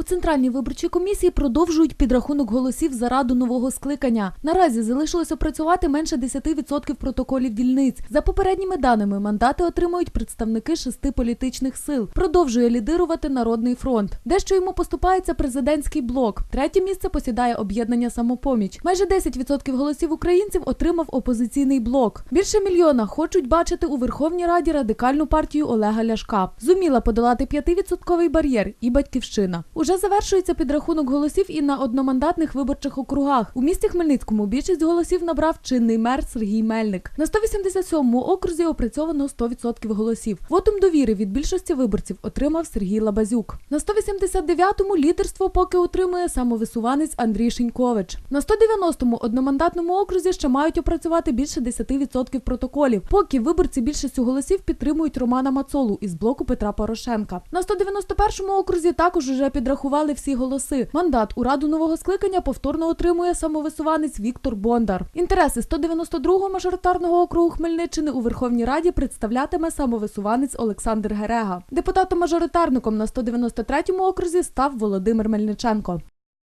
У центральній виборчій комісії продовжують підрахунок голосів за раду нового скликання. Наразі залишилось опрацювати менше 10% протоколів дільниць. За попередніми даними, мандати отримують представники шести політичних сил. Продовжує лідирувати Народний фронт. Дещо йому поступається президентський блок. Третє місце посідає об'єднання самопоміч. Майже 10% голосів українців отримав опозиційний блок. Більше мільйона хочуть бачити у Верховній Раді радикальну партію Олега Ляшка. Зуміла подолати 5% бар'єр і батьківщина. Уже завершується підрахунок голосів і на одномандатних виборчих округах. У місті Хмельницькому більшість голосів набрав чинний мер Сергій Мельник. На 187-му окрузі опрацьовано 100% голосів. Вотум довіри від більшості виборців отримав Сергій Лабазюк. На 189-му лідерство поки отримує самовисуванець Андрій Шинькович. На 190-му одномандатному окрузі ще мають опрацювати більше 10% протоколів. Поки виборці більшістю голосів підтримують Романа Мацолу із блоку Петра Порошенка. На 191-му окрузі також уже підрахували всі голоси. Мандат у раду нового скликання повторно отримує самовисуванець Віктор Бондар. Інтереси 192-го мажоритарного округу Хмельниччини у Верховній Раді представлятиме самовисуванець Олександр Герега. Депутатом-мажоритарником на 193-му окрузі став Володимир Мельниченко.